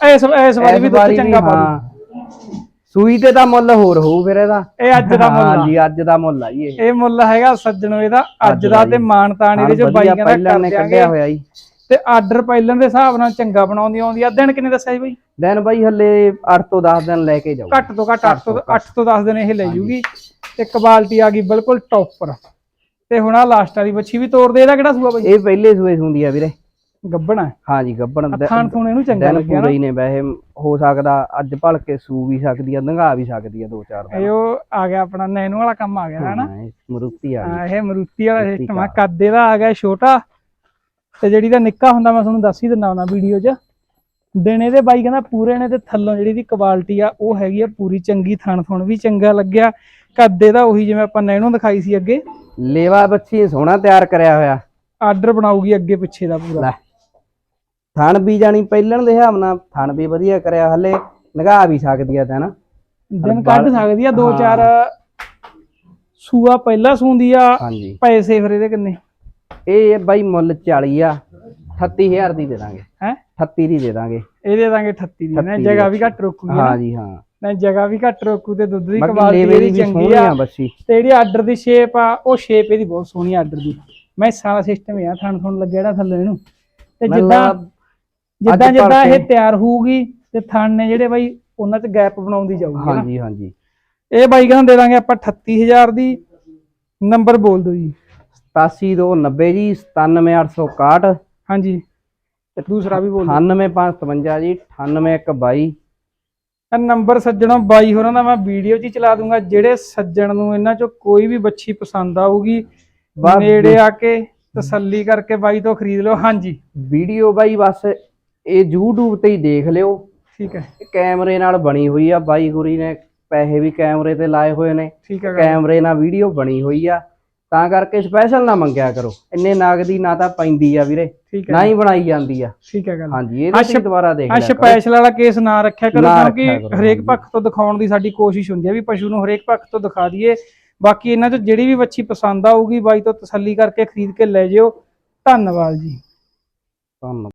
ਇਸ ਇਸ ਵਾਰੀ ਵੀ ਦੁੱਧ ਚੰਗਾ ਪਾ ਦੂ ਸੂਈ ਤੇ ਤਾਂ ਮੁੱਲ ਹੋਰ ਹੋਊ ਫਿਰ ਇਹਦਾ। ਇਹ ਅੱਜ ਦਾ ਮੁੱਲ ਆ। ਹਾਂ ਜੀ ਅੱਜ ਦਾ ਮੁੱਲ ਆ ਜੀ ਇਹ। ਇਹ ਮੁੱਲ ਹੈਗਾ ਸੱਜਣੋ ਇਹਦਾ। ਅੱਜ ਦਾ ਦਾ ਤੇ ਜੀ। ਮਾਨ ਤਾਣ ਇਹਦੇ ਚੋਂ ਬਾਈ ਵਧੀਆ ਕਹਿੰਦਾ ਪਹਿਲਾਂ ਕਰ ਨੇ ਦਿਆਂਗੇ ਕੱਢਿਆ ਹੋਇਆ ਜੀ। ਤੇ ਆਰਡਰ ਪਹਿਲਾਂ ਦੇ ਹਿਸਾਬ ਨਾਲ ਚੰਗਾ ਬਣਾਉਂਦੀ ਆਉਂਦੀ ਆ। ਦਿਨ ਕਿੰਨੇ ਦੱਸਿਆ ਜੀ ਬਾਈ? ਦਿਨ ਬਾਈ ਹੱਲੇ 8 ਤੋਂ 10 ਦਿਨ ਲੈ ਕੇ ਜਾਊ ਘੱਟ ਤੋਂ ਘੱਟ 8 ਤੋਂ 8 ਤੋਂ 10 ਦਿਨ ਇਹ ਲੈ ਜੂਗੀ। ਤੇ ਕੁਆਲਿਟੀ ਆ ਗਈ ਬਿਲਕੁਲ ਟੌਪਰ ਤੇ ਹੁਣ ਆ ਲਾਸਟ ਵਾਲੀ ਬੱਚੀ ਵੀ ਤੋੜ ਦੇ ਇਹਦਾ ਕਿਹੜਾ ਸੂਆ ਬਾਈ? ਇਹ ਪਹਿਲੇ ਸੂਏ ਹੁੰਦੀ ਆ ਵੀਰੇ। ਗੱਬਣਾ ਹਾਂ। ਜੀ ਗੱਬਣ ਖੂਣ ਇਹਨੂੰ ਚੰਗਾ ਦਿਨ ਲੱਗਿਆ ਨਾ। ਪੂਰੇ ਹੀ ਨੇ ਵੈਸੇ ਹੋ ਸਕਦਾ ਅੱਜ ਭਲ ਕੇ ਸੂ ਵੀ ਸਕਦੀ ਆ ਲੰਘਾ ਵੀ ਸਕਦੀ ਆ ਦੋ ਚਾਰ ਦਿਨ। ਇਹ ਉਹ ਆ ਗਿਆ ਆਪਣਾ ਨੈਨੋ ਵਾਲਾ ਕੰਮ ਆ ਗਿਆ ਹਨਾ? ਹਾਂ, ਇਹ ਮਰੂਤੀ ਆ ਗਈ। ਹਾਂ ਇਹ ਮਰੂਤੀ ਵਾਲਾ ਮਰੂਤੀ ਸਿਸਟਮ ਆ। ਕੱਦ ਇਹਦਾ ਆ ਗਿਆ ਛੋਟਾ ਤੇ ਜਿਹੜੀ ਦਾ ਨਿੱਕਾ ਹੁੰਦਾ ਮੈਂ ਤੁਹਾਨੂੰ ਦੱਸ ਹੀ ਦਿੰਦਾ ਹੁੰਦਾ ਵੀਡੀਓ 'ਚ। ਦਿਨ ਇਹਦੇ ਬਾਈ ਕਹਿੰਦਾ ਪੂਰੇ ਨੇ ਤੇ ਥੱਲੋਂ ਜਿਹੜੀ ਦੀ ਕੁਆਲਿਟੀ ਆ ਉਹ ਹੈਗੀ ਆ ਪੂਰੀ ਚੰਗੀ ਥਣ ਥੁਣ ਵੀ ਚੰਗਾ ਲੱਗਿਆ। ਕੱਦ ਇਹਦਾ ਉਹੀ ਜਿਵੇਂ ਆਪਾਂ ਨੈਨੋ ਦਿਖਾਈ ਸੀ ਅੱਗੇ। ਲੇਵਾ ਬੱਚੀ ਸੋਹਣਾ ਤਿਆਰ ਕਰਿਆ ਹੋਇਆ। ਆਰਡਰ ਬਣਾਊਗੀ ਅੱਗੇ ਪਿੱਛੇ ਦਾ ਪੂਰਾ। ਲੈ। ਥਣ ਵੀ ਜਾਣੀ ਪਹਿਲਣ ਦੇ ਹਿਸਾਬ ਨਾਲ ਥਣ ਵੀ ਵਧੀਆ ਕਰਿਆ ਹਲੇ ਲੰਘਾ ਵੀ ਸਕਦੀ ਆ ਤਾਂ ਨਾ ਦਿਨ ਕੱਢ ਸਕਦੀ ਆ ਦੋ ਚਾਰ ਸੂਆ ਪਹਿਲਾਂ ਸੂੰਦੀ ਆ ਹਾਂਜੀ। ਪੈਸੇ ਫਿਰ ਇਹਦੇ ਕਿੰਨੇ? ਇਹ ਬਾਈ ਮੁੱਲ 40 ਆ 38000 ਦੀ ਦੇ ਦਾਂਗੇ। ਹੈ? 38 ਦੀ ਦੇ ਦਾਂਗੇ। ਇਹ ਦੇ ਦਾਂਗੇ 38 ਦੀ ਨਾ 38 ਦੀ ਜਗ੍ਹਾ ਵੀ ਘੱਟ ਰੋਕੂਗੀ ਨਾ। ਹਾਂ ਜੀ ਹਾਂ। ਨਾ ਜਗ੍ਹਾ ਵੀ ਘੱਟ ਰੋਕੂ ਤੇ ਦੁੱਧ ਦੀ ਕੁਆਲਿਟੀ ਵੀ ਚੰਗੀ ਆ ਬੱਚੀ ਤੇ ਜਿਹੜੀ ਆਰਡਰ ਦੀ ਸ਼ੇਪ ਆ ਉਹ ਸ਼ੇਪ ਇਹਦੀ ਬਹੁਤ ਸੋਹਣੀ ਆਰਡਰ ਦੀ। ਮੈਂ ਸਾਰਾ ਸਿਸਟਮ ਆ ਥਣ ਥਣ ਲੱਗਿਆ ਜਿਹੜਾ ਥੱਲੇ ਇਹਨੂੰ ਤੇ ਜਿੱਦਾਂ ਜਿੱਦਾਂ ਅੱਜ ਜਿੱਦਾਂ ਇਹ ਤਿਆਰ ਹੋਊਗੀ ਤੇ ਥਣ ਨੇ ਜਿਹੜੇ ਬਾਈ ਉਹਨਾਂ 'ਚ ਗੈਪ ਬਣਾਉਂਦੀ ਜਾਊਗੀ ਨਾ? ਹਾਂਜੀ ਹਾਂਜੀ। ਇਹ ਬਾਈ ਕਹਿੰਦਾ ਦੇ ਦਾਂਗੇ ਆਪਾਂ 38000 ਦੀ ਨੰਬਰ ਬੋਲ ਦਿਓ ਜੀ। 87290 ਜੀ 97861 ਹਾਂਜੀ। ਤੇ ਦੂਸਰਾ ਵੀ ਬੋਲ ਦਿਓ। 98557 ਜੀ 98122 ਇਹ ਨੰਬਰ ਸੱਜਣੋਂ ਬਾਈ ਹੋਰਾਂ ਦਾ ਮੈਂ ਵੀਡੀਓ 'ਚ ਹੀ ਚਲਾ ਦੂੰਗਾ ਜਿਹੜੇ ਸੱਜਣ ਨੂੰ ਇਹਨਾਂ 'ਚੋਂ ਕੋਈ ਵੀ ਬੱਚੀ ਪਸੰਦ ਆਊਗੀ ਬਸ ਨੇੜੇ ਆ ਕੇ ਤਸੱਲੀ ਕਰਕੇ ਬਾਈ ਤੋਂ ਖਰੀਦ ਲਓ। ਹਾਂਜੀ। ਵੀਡੀਓ ਬਾਈ ਬਸ ਇਹ YouTube ਤੇ ਹੀ ਦੇਖ ਲਿਓ। ਠੀਕ ਹੈ। ਇਹ ਕੈਮਰੇ ਨਾਲ ਬਣੀ ਹੋਈ ਆ। ਬਾਈ ਗੁਰੀ ਨੇ ਪੈਸੇ ਵੀ ਕੈਮਰੇ ਤੇ ਲਾਏ ਹੋਏ ਨੇ। ਠੀਕ ਹੈ। ਕੈਮਰੇ ਨਾਲ ਵੀਡੀਓ ਬਣੀ ਹੋਈ ਆ। ਤਾਂ ਕਰਕੇ ਸਪੈਸ਼ਲ ਨਾ ਮੰਗਿਆ ਕਰੋ। ਇੰਨੇ ਨਗਦੀ ਨਾ ਤਾਂ ਪੈਂਦੀ ਆ ਵੀਰੇ। ਨਾ ਹੈ ਬਣਾਈ ਜਾਂਦੀ ਆ। ਠੀਕ ਹੈ ਗੱਲ। ਹਾਂਜੀ ਇਹਦੇ ਤੇ ਅੱਛਾ- ਦੁਬਾਰਾ ਦੇਖ ਆ ਲਿਆ ਸਪੈਸ਼ਲ ਵਾਲਾ ਕੇਸ ਨਾ ਰੱਖਿਆ ਕਰੋ ਕਿਉਂਕਿ ਹਰੇਕ। ਪੱਖ ਤੋਂ ਦਿਖਾਉਣ ਦੀ ਸਾਡੀ ਕੋਸ਼ਿਸ਼ ਹੁੰਦੀ ਹੈ ਵੀ ਪਸ਼ੂ ਨੂੰ ਹਰੇਕ ਪੱਖ ਤੋਂ ਦਿਖਾ ਦਈਏ। ਬਾਕੀ ਇਹਨਾਂ 'ਚ ਜਿਹੜੀ ਵੀ ਬੱਚੀ ਪਸੰਦ ਆਊਗੀ ਬਾਈ ਤੋਂ ਤਸੱਲੀ ਕਰਕੇ ਖਰੀਦ ਕੇ ਲੈ ਜਿਓ। ਧੰਨਵਾਦ ਜੀ। ਧੰਨਵਾਦ।